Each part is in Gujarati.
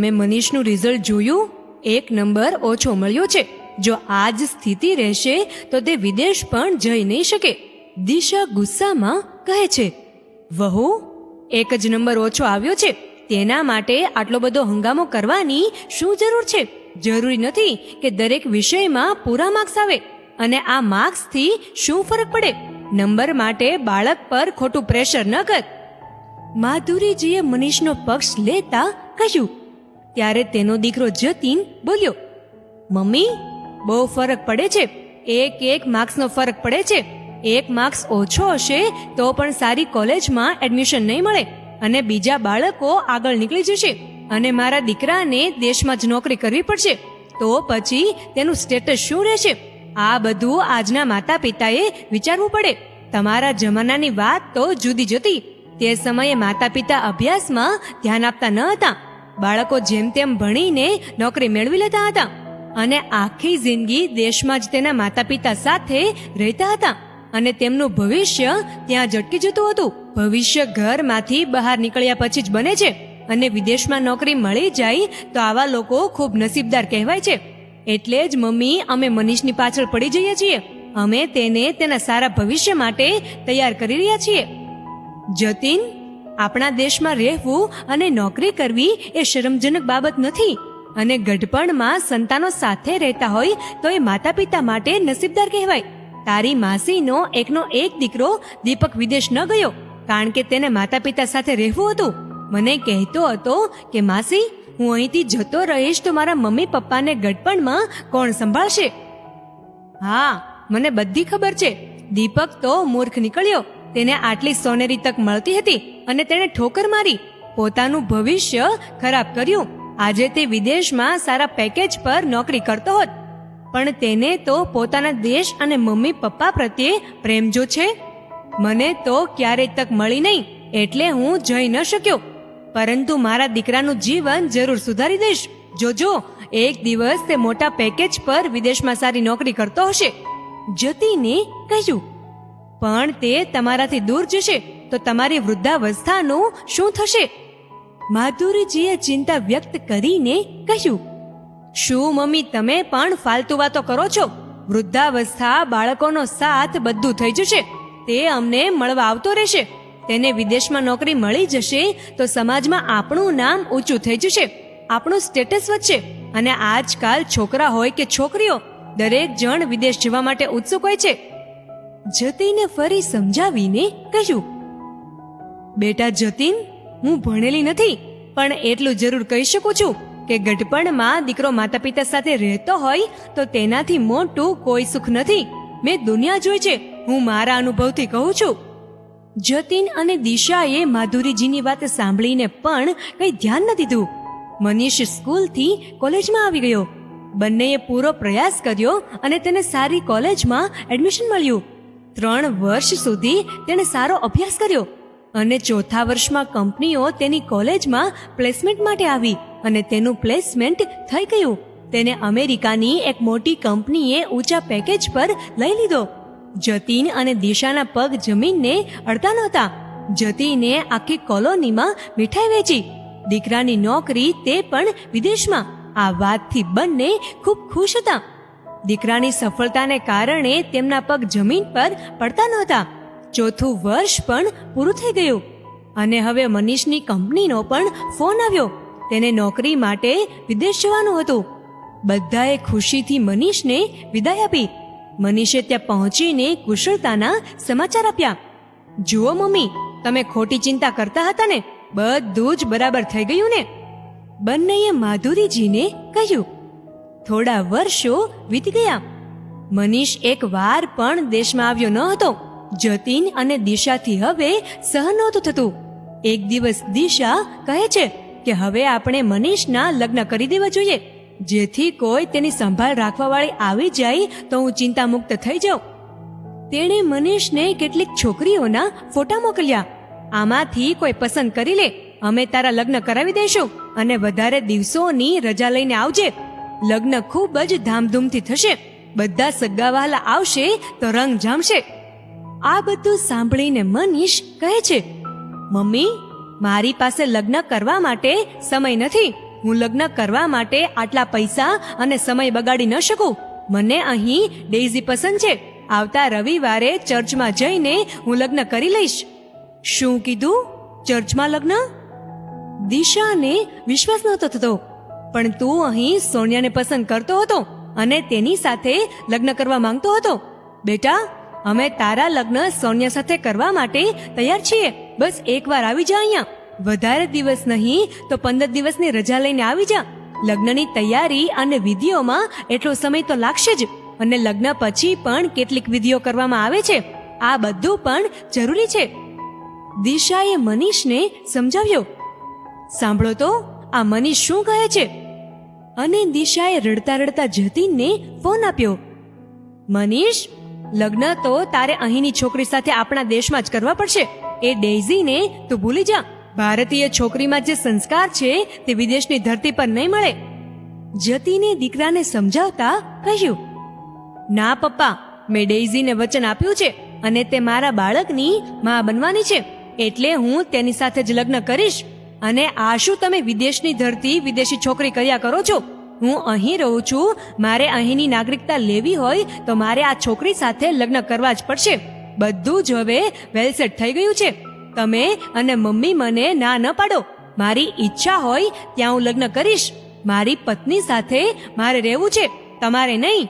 મેં મનીષનું રિઝલ્ટ જોયું, એક નંબર ઓછો મળ્યો છે. જો આ જ સ્થિતિ રહેશે, તો તે વિદેશ પણ જઈ નહીં શકે. દિશા ગુસ્સામાં કહે છે, વહુ, એક જ નંબર ઓછો આવ્યો છે. તેના માટે આટલો બધો હંગામો કરવાની શું જરૂર છે? જરૂરી નથી કે દરેક વિષયમાં પૂરા માર્ક્સ આવે અને આ માર્ક્સથી શું ફરક પડે? નંબર માટે બાળક પર ખોટું પ્રેશર ન કર. માધુરીજીએ મનીષનો પક્ષ લેતા કહ્યું ત્યારે તેનો દીકરો જતીન બોલ્યો, મમ્મી, બહુ ફરક પડે છે. એક એક માર્ક્સનો ફરક પડે છે. એક માર્ક્સ ઓછો હશે તો પણ સારી કોલેજમાં એડમિશન નહીં મળે અને બીજા બાળકો આગળ નીકળી જશે અને મારા દીકરાને દેશમાં જ નોકરી કરવી પડશે. તો પછી તેનું સ્ટેટસ શું રહેશે? આ બધું આજના માતા પિતાએ વિચારવું પડે. તમારા જમાનાની વાત તો જુદી જતી. તે સમયે માતા પિતા અભ્યાસમાં ધ્યાન આપતા ન હતા. બાળકો જેમ તેમ ભણીને નોકરી મેળવી લેતા હતા અને આખી જિંદગી દેશમાં જ તેના માતા પિતા સાથે રહેતા હતા અને તેમનું ભવિષ્ય ત્યાં જટકી જતું હતું. ભવિષ્ય ઘરમાંથી બહાર નીકળ્યા પછી જ બને છે અને વિદેશમાં નોકરી મળી જાય તો આવા લોકો ખૂબ નસીબદાર કહેવાય છે. એટલે જ મમ્મી, અમે મનીષની પાછળ પડી જઈએ છીએ. અમે તેને તેના સારા ભવિષ્ય માટે તૈયાર કરી રહ્યા છીએ. જતીન આપણા દેશમાં રહેવું અને નોકરી કરવી એ શરમજનક બાબત નથી. અને ગઢપણમાં સંતાનો સાથે રહેતા હોય તો એ માતા પિતા માટે નસીબદાર કહેવાય. તારી માસીનો એકનો એક દીકરો દીપક વિદેશ ન ગયો, કારણ કે તેને માતા પિતા સાથે રહેવું હતું. મને કહેતો હતો કે, માસી, હું અહીંથી જતો રહીશ તો મારા મમ્મી પપ્પાને ગઢપણમાં કોણ સંભાળશે? હા, મને બધી ખબર છે. દીપક તો મૂર્ખ નીકળ્યો. તેને આટલી સોનેરી તક મળતી હતી. અને તેણે ઠોકર મારી. પોતાનું ભવિષ્ય ખરાબ કર્યું. આજે તે વિદેશમાં સારા પેકેજ પર નોકરી કરતો હોત. પણ તેને તો પોતાના દેશ અને મમ્મી પપ્પા પ્રત્યે પ્રેમ જો છે? મને તો ક્યારેય તક મળી નહીં, એટલે હું જઈ ન શક્યો. પરંતુ મારા દીકરાનું જીવન જરૂર સુધારી દઈશ. જોજો એક દિવસ તે મોટા પેકેજ પર વિદેશમાં સારી નોકરી કરતો હશે. જતીને કહ્યું, પણ તે તમારાથી દૂર જશે. તો તમારી વૃદ્ધાવસ્થાનું શું થશે? માધુરીજીએ ચિંતા વ્યક્ત કરીને કહ્યું, શું મમ્મી, તમે પણ ફાલતુ વાતો કરો છો? વૃદ્ધાવસ્થા બાળકોનો સાથ બધું થઈ જશે. તે અમને મળવા આવતો રહેશે. તેને વિદેશમાં નોકરી મળી જશે તો સમાજમાં આપણું નામ ઊંચું થઈ જશે. આપણું સ્ટેટસ વધશે. અને આજકાલ છોકરા હોય કે છોકરીઓ, દરેક જણ વિદેશ જવા માટે ઉત્સુક હોય છે. જતીને ફરી સમજાવીને કહ્યું બેટા જતીન હું ભણેલી નથી, પણ એટલું જરૂર કહી શકું છું કે ગઢપણમાં દીકરો માતા પિતા સાથે રહેતો હોય તો તેનાથી મોટું કોઈ સુખ નથી. મેં દુનિયા જોઈ છે, હું મારા અનુભવથી કહું છું. જતીન અને દિશાએ માધુરીજીની વાત સાંભળીને પણ કંઈ ધ્યાન ન દીધું. મનીષ સ્કૂલથી કોલેજમાં આવી ગયો. બંનેએ પૂરો પ્રયાસ કર્યો અને તેને સારી કોલેજમાં એડમિશન મળ્યું. ત્રણ વર્ષ સુધી તેણે સારો અભ્યાસ કર્યો. અને ચોથા વર્ષમાં કંપનીઓ તેની કોલેજમાં પ્લેસમેન્ટ માટે આવી અને તેનું પ્લેસમેન્ટ થઈ ગયું. તેને અમેરિકાની એક મોટી કંપનીએ ઊંચા પેકેજ પર લઈ લીધો. જતીન અને દિશાના પગ જમીનને અડતા નહોતા. જતીને આખી કોલોનીમાં મીઠાઈ વેચી. દીકરાની નોકરી તે પણ વિદેશમાં. આ વાતથી બંને ખૂબ ખુશ હતા. દીકરાની સફળતાને કારણે તેમના પગ જમીન પર પડતા નહોતા. ચોથું વર્ષ પણ પૂરું થઈ ગયું. અને હવે મનીષની કંપનીનો પણ ફોન આવ્યો. તેને નોકરી માટે વિદેશ જવાનું હતું. બધાએ ખુશીથી મનીષને વિદાય આપી. મનીષે ત્યાં પહોંચીને કુશળતાના સમાચાર આપ્યા. જુઓ મમ્મી, તમે ખોટી ચિંતા કરતા હતા ને? બધું જ બરાબર થઈ ગયું ને? બંનેએ માધુરીજીને કહ્યું. થોડા વર્ષો વીતી ગયા. મનીષ એક વાર પણ દેશમાં આવ્યો ન હતો. જતીન અને દિશાથી હવે સહ નહોતું થતું. એક દિવસ દિશા કહે છે કે હવે આપણે મનીષના લગ્ન કરી દેવા જોઈએ. જેથી કોઈ તેની સંભાળ રાખવા વાળી આવી જાય તો હું ચિંતા મુક્ત થઈ જાઉં. તેણે મનીષને કેટલીક છોકરીઓના ફોટા મોકલ્યા. આમાંથી કોઈ પસંદ કરી લે. અમે તારા લગ્ન કરાવી દઈશું અને વધારે દિવસોની રજા લઈને આવજે. લગ્ન ખૂબ જ ધામધૂમથી થશે. બધા સગાવાલા આવશે તો રંગ જામશે. આ બધું સાંભળીને મનીષ કહે છે, મમ્મી, મારી પાસે લગ્ન કરવા માટે સમય નથી. હું લગ્ન કરવા માટે આટલા પૈસા અને સમય બગાડી ન શકું. મને અહીં ડેઝી પસંદ છે. આવતા રવિવારે ચર્ચમાં જઈને હું લગ્ન કરી લઈશ. શું કીધું? ચર્ચમાં લગ્ન? દિશાને વિશ્વાસ નહોતો થતો. પણ તું અહીં સોનિયાને પસંદ કરતો હતો અને તેની સાથે લગ્ન કરવા માંગતો હતો. બેટા અમે તારા લગ્ન સોનિયા સાથે કરવા માટે તૈયાર છીએ. બસ એકવાર આવી જા અહીંયા. વધારે દિવસ નહીં તો પંદર દિવસની રજા લઈને આવી જા. લગ્નની તૈયારી અને વિધિઓમાં એટલો સમય તો લાગશે જ. અને લગ્ન પછી પણ કેટલીક વિધિઓ કરવામાં આવે છે. આ બધું પણ જરૂરી છે. દિશાએ મનીષને સમજાવ્યો. સાંભળો તો, આ મનીષ શું કહે છે? અને દિશાએ રડતા રડતા જતીનને ફોન આપ્યો. મનીષ? લગ્ન તો તારે અહીંની છોકરી સાથે આપણા દેશમાં જ કરવા પડશે. એ ડેઝીને તું ભૂલી જા. ભારતીય છોકરીમાં જે સંસ્કાર છે તે વિદેશની ધરતી પર નહીં મળે. જતીને દીકરાને સમજાવતા કહ્યું, ના પપ્પા, મેં ડેઝીને વચન આપ્યું છે અને તે મારા બાળકની મા બનવાની છે. એટલે હું તેની સાથે જ લગ્ન કરીશ અને આ શું તમે વિદેશની ધરતી વિદેશી છોકરી કર્યા કરો છો? હું અહીં રહું છું, મારે અહીંની નાગરિકતા લેવી હોય તો મારે આ છોકરી સાથે લગ્ન કરવા જ પડશે. બધું જ હવે વેલસેટ થઈ ગયું છે. તમે અને મમ્મી મને ના ન પાડો. મારી ઈચ્છા હોય ત્યાં હું લગ્ન કરીશ. મારી પત્ની સાથે મારે રહેવું છે. તમારે નહીં.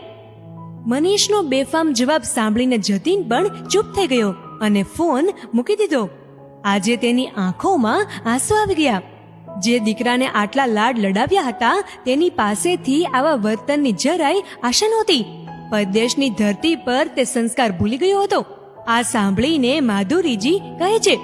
મનીષનો બેફામ જવાબ સાંભળીને જતીન પણ ચૂપ થઈ ગયો અને ફોન મૂકી દીધો. આજે તેની આંખોમાં આંસુ આવી ગયા. જે દીકરાને આટલા લાડ લડાવ્યા હતા, તેની પાસેથી આવા વર્તનની જરાય આશા નહોતી. પરદેશની ધરતી પર તે સંસ્કાર ભૂલી ગયો હતો. આ સાંભળીને માધુરીજી કહે છે,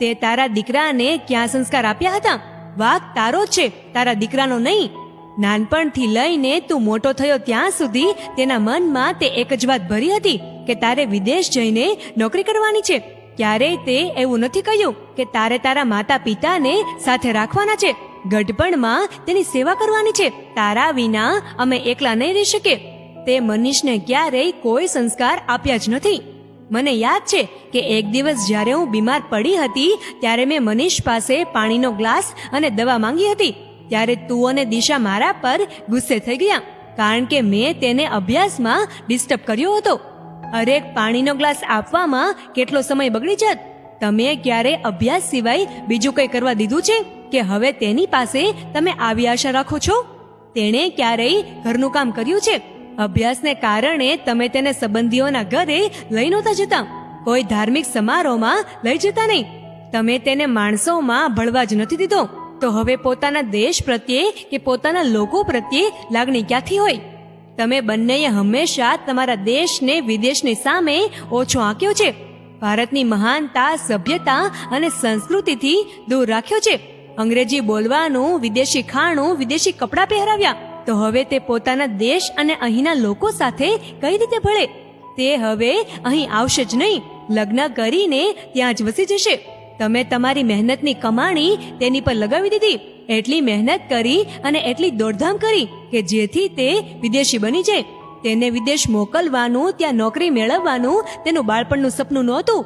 તે તારા દીકરાને ક્યાં સંસ્કાર આપ્યા હતા? વાક તારો છે, તારા દીકરાનો નહીં. નાનપણથી લઈને તું મોટો થયો ત્યાં સુધી તેના મનમાં તે એક જ વાત ભરી હતી કે તારે વિદેશ જઈને નોકરી કરવાની છે. ક્યારેય તે એવું નથી કહ્યું કે તારે તારા માતા પિતાને સાથે રાખવાના છે. ગઢપણમાં તેની સેવા કરવાની છે. તારા વિના અમે એકલા નહીં રહી શકીએ. તે મનીષને ક્યારેય કોઈ સંસ્કાર આપ્યા જ નથી. મને યાદ છે કે એક દિવસ જ્યારે હું બીમાર પડી હતી, ત્યારે મેં મનીષ પાસે પાણીનો ગ્લાસ અને દવા માંગી હતી. ત્યારે તું અને દિશા મારા પર ગુસ્સે થઈ ગયા, કારણ કે મેં તેને અભ્યાસમાં ડિસ્ટર્બ કર્યો હતો. અરે પાણીનો ગ્લાસ આપવામાં કેટલો સમય બગડી જાત? તમે ક્યારે અભ્યાસ સિવાય બીજું કંઈ કરવા દીધું છે? કે હવે તેની પાસે તમે આવી આશા રાખો છો? તેણે ક્યારેય ઘરનું કામ કર્યું છે? અભ્યાસને કારણે તમે તેને સંબંધીઓના ઘરે લઈ નહોતા જતા. કોઈ ધાર્મિક સમારોહમાં લઈ જતા નહીં. તમે તેને માણસોમાં ભળવા જ નથી દીધો. તો હવે પોતાના દેશ પ્રત્યે કે પોતાના લોકો પ્રત્યે લાગણી ક્યાંથી હોય? તમે બંનેએ હંમેશા તમારા દેશને, વિદેશની સામે ઓછો આંક્યો છે. ભારતની મહાનતા, સભ્યતા અને સંસ્કૃતિથી દૂર રાખ્યો છે. અંગ્રેજી બોલવાનું, વિદેશી ખાણું, વિદેશી કપડાં પહેરાવ્યા. તો હવે તે પોતાના દેશ અને અહીંના લોકો સાથે કઈ રીતે ભળે? તે હવે અહીં આવશે જ નહીં. લગ્ન કરીને ત્યાં જ વસી જશે. તમે તમારી મહેનતની કમાણી તેની પર લગાવી દીધી. એટલી મહેનત કરી અને એટલી દોડધામ કરી કે જેથી તે વિદેશી બની જાય. તેને વિદેશ મોકલવાનું, ત્યાં નોકરી મેળવવાનું, તેનું બાળપણનું સપનું નહોતું.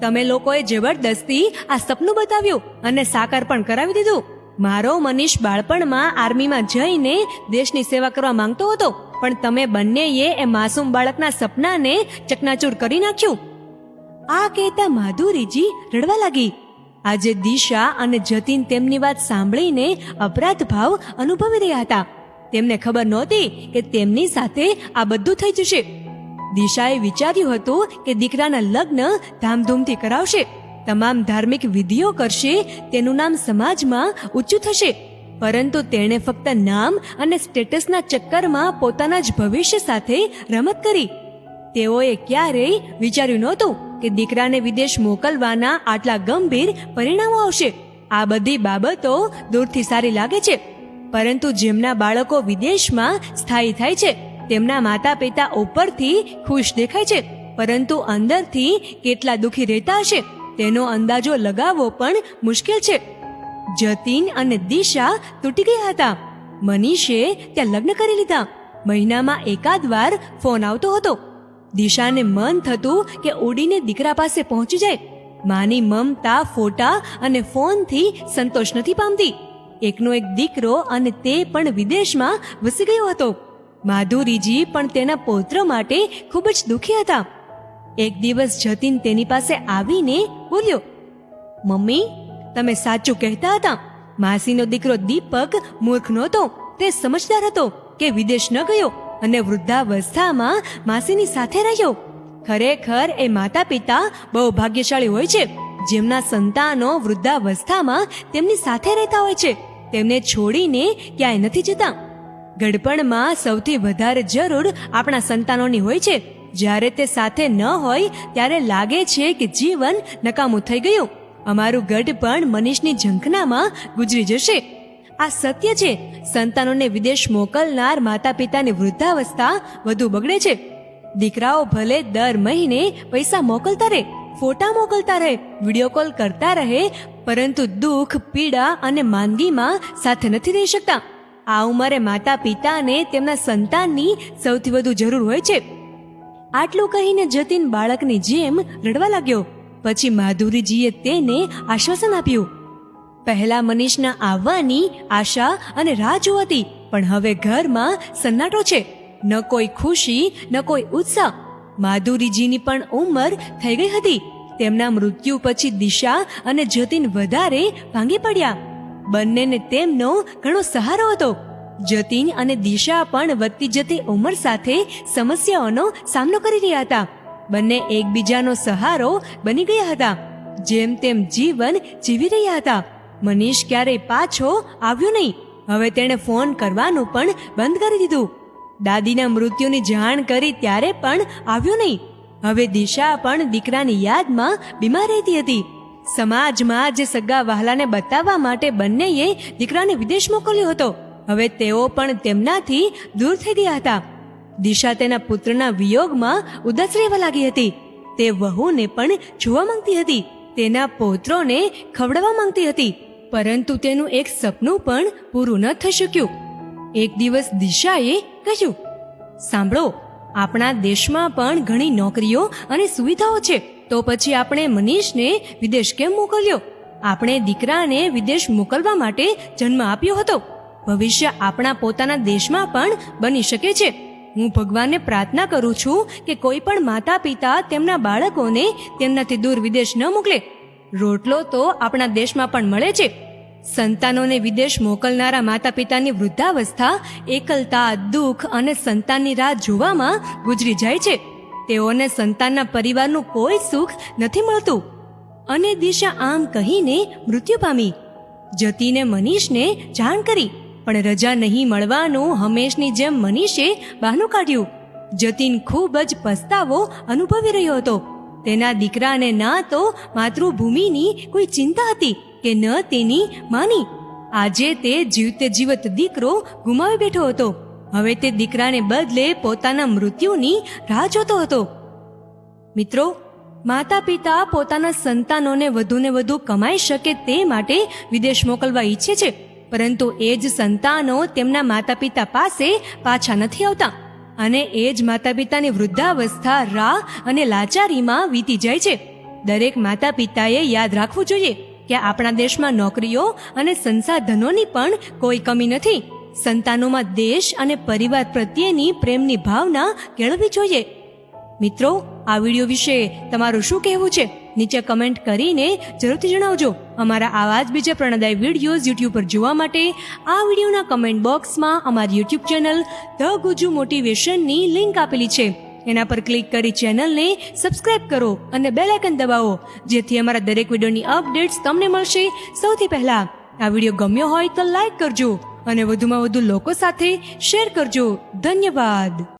તમે લોકોએ જબરદસ્તી આ સપનું બતાવ્યું અને સાકાર પણ કરાવી દીધું. મારો મનીષ બાળપણમાં આર્મીમાં જઈને દેશની સેવા કરવા માંગતો હતો, પણ તમે બંનેએ એ માસૂમ બાળકના સપનાને ચકનાચૂર કરી નાખ્યું. આ કહેતા માધુરીજી રડવા લાગી. આજે દિશા અને જતીન તેમની વાત સાંભળીને અપરાધ ભાવ અનુભવી રહ્યા હતા. તેમને ખબર નહોતી કે તેમની સાથે આ બધું થઈ જશે. દિશાએ વિચાર્યું હતું કે દીકરાના લગ્ન ધામધૂમથી કરાવશે. તમામ ધાર્મિક વિધિઓ કરશે, તેનું નામ સમાજમાં ઊંચું થશે. પરંતુ તેણે ફક્ત નામ અને સ્ટેટસના ચક્કરમાં પોતાના જ ભવિષ્ય સાથે રમત કરી. તેઓએ ક્યારેય વિચાર્યું નહોતું કે દીકરાને વિદેશ મોકલવાના આટલા ગંભીર પરિણામો આવશે. આ બધી બાબતો દૂરથી સારી લાગે છે. પરંતુ જેમના બાળકો વિદેશમાં સ્થાયી થાય છે, તેમના માતા પિતા ઉપરથી ખુશ દેખાય છે. પરંતુ અંદરથી કેટલા દુઃખી રહેતા હશે, તેનો અંદાજો લગાવવો પણ મુશ્કેલ છે. જતીન અને દિશા તૂટી ગયા હતા. મનીષે ત્યાં લગ્ન કરી લીધા. મહિનામાં એકાદ વાર ફોન આવતો હતો. દિશાને મન થતું કે ઉડીને દીકરા પાસે પહોંચી જાય. માની મમતા, ફોટા અને ફોનથી સંતોષ નથી પામતી. એકનો એક દીકરો અને તે પણ વિદેશમાં વસી ગયો હતો. માધુરીજી પણ તેના પૌત્ર માટે ખૂબ જ દુઃખી હતા. એક દિવસ જતીન તેની પાસે આવીને બોલ્યો, મમ્મી, તમે સાચું કહેતા હતા. માસીનો દીકરો દીપક મૂર્ખ નહોતો. તે સમજદાર હતો કે વિદેશ ન ગયો. અને વૃદ્ધાવસ્થામાં માસીની સાથે રહ્યો. ખરેખર એ માતા પિતા બહુ ભાગ્યશાળી હોય છે. જેમના સંતાનો વૃદ્ધાવસ્થામાં તેમની સાથે રહેતા હોય છે. તેમને છોડીને ક્યાંય નથી જતા. ગડપણમાં સૌથી વધારે જરૂર આપણા સંતાનોની હોય છે. જ્યારે તે સાથે ન હોય, ત્યારે લાગે છે કે જીવન નકામું થઈ ગયું. અમારું ગઢપણ મનીષની ઝંખનામાં ગુજરી જશે. આ સત્ય છે. સંતાનોને વિદેશ મોકલનાર માતા પિતાની વૃદ્ધાવસ્થા વધુ બગડે છે. દીકરાઓ ભલે દર મહિને પૈસા મોકલતા રહે, ફોટા મોકલતા રહે, વીડિયો કોલ કરતા રહે, પરંતુ દુઃખ, પીડા અને માંદગીમાં સાથે નથી રહી શકતા. આ ઉંમરે માતા પિતાને તેમના સંતાનની સૌથી વધુ જરૂર હોય છે. આટલું કહીને જતીન બાળકની જેમ રડવા લાગ્યો. પછી માધુરીજીએ તેને આશ્વાસન આપ્યું. પહેલા મનીષના આવવાની આશા અને રાહ જોવાતી, પણ હવે ઘરમાં સન્નાટો છે. ન કોઈ ખુશી, ન કોઈ ઉત્સાહ. માધુરીજીની પણ ઉંમર થઈ ગઈ હતી. તેમના મૃત્યુ પછી દિશા અને જતીન વધારે ભાંગી પડ્યા. બંનેને તેમનો ઘણો સહારો હતો. જતીન અને દિશા પણ વધતી જતી ઉંમર સાથે સમસ્યાઓનો સામનો કરી રહ્યા હતા. બંને એકબીજાનો સહારો બની ગયા હતા. જેમ તેમ જીવન જીવી રહ્યા હતા. મનીષ ક્યારેય પાછો આવ્યો નહીં. હવે તેણે ફોન કરવાનું પણ બંધ કરી દીધું. દાદીના મૃત્યુની જાણ કરી ત્યારે પણ આવ્યો નહીં. હવે દિશા પણ દીકરાની યાદમાં બીમાર રહેતી હતી. સમાજમાં જે સગા વહાલાને બતાવવા માટે બંનેએ દીકરાને વિદેશ મોકલ્યો હતો. હવે તેઓ પણ તેમનાથી દૂર થઈ ગયા હતા. દિશા તેના પુત્રના વિયોગમાં ઉદાસ રહેવા લાગી હતી. તે વહુને પણ જોવા માંગતી હતી. તેના પૌત્રોને ખવડાવવા માંગતી હતી. પરંતુ તેનું એક સપનું પણ પૂરું ન થઈ શક્યું. એક દિવસ દિશાએ કહ્યું, સાંભળો, આપણા દેશમાં પણ ઘણી નોકરીઓ અને સુવિધાઓ છે. તો પછી આપણે મનીષને વિદેશ કેમ મોકલ્યો? આપણે દીકરાને વિદેશ મોકલવા માટે જન્મ આપ્યો હતો. ભવિષ્ય આપણા પોતાના દેશમાં પણ બની શકે છે. હું ભગવાનને પ્રાર્થના કરું છું કે કોઈ પણ માતા પિતા તેમના બાળકોને તેમનાથી દૂર વિદેશ ન મોકલે. રોટલો તો આપણા દેશમાં પણ મળે છે. સંતાનોને વિદેશ મોકલનારા માતા પિતાની વૃદ્ધાવસ્થા, એકલતા, દુઃખ અને સંતાનની રાહ જોવામાં ગુજરી જાય છે. તેઓને સંતાનના પરિવારનું કોઈ સુખ નથી મળતું. અને દિશા આમ કહીને મૃત્યુ પામી. જતીને મનીષને જાણ કરી, પણ રજા નહીં મળવાનું હંમેશની જેમ મનીષે બહાનું કાઢ્યું. જતીન ખૂબ જ પસ્તાવો અનુભવી રહ્યો હતો. તેના દીકરાને ના તો માતૃભૂમિની કોઈ ચિંતા હતી કે ન તેની માની. આજે તે જીવતે જીવત દીકરો ગુમાવી બેઠો હતો. હવે તે દીકરાને બદલે પોતાના મૃત્યુની રાહ જોતો હતો. મિત્રો માતા પિતા પોતાના સંતાનોને વધુને વધુ કમાઈ શકે તે માટે વિદેશ મોકલવા ઈચ્છે છે. પરંતુ એ જ સંતાનો તેમના માતા પિતા પાસે પાછા નથી આવતા. અને એ જ માતા પિતાની વૃદ્ધાવસ્થા, રાહ અને લાચારીમાં વીતી જાય છે. દરેક માતા પિતાએ યાદ રાખવું જોઈએ કે આપણા દેશમાં નોકરીઓ અને સંસાધનોની પણ કોઈ કમી નથી. સંતાનોમાં દેશ અને પરિવાર પ્રત્યેની પ્રેમની ભાવના કેળવવી જોઈએ. મિત્રો, આ વીડિયો વિશે તમારું શું કહેવું છે? નીચે કમેન્ટ કરીને જરૂરથી જણાવજો. અમારા આવા જ બીજા પ્રણદાય વિડીયોઝ યુટ્યુબ પર જોવા માટે આ વિડીયોના કમેન્ટ બોક્સમાં અમારી યુટ્યુબ ચેનલ ધ ગુજુ મોટિવેશનની લિંક આપેલી છે. એના પર ક્લિક કરી ચેનલને સબસ્ક્રાઇબ કરો અને બેલ આઇકન દબાવો, જેથી અમારા દરેક વિડીયોની અપડેટ્સ તમને મળશે સૌથી પહેલા. આ વીડિયો ગમ્યો હોય તો લાઈક કરજો અને વધુમાં વધુ લોકો સાથે શેર કરજો. ધન્યવાદ.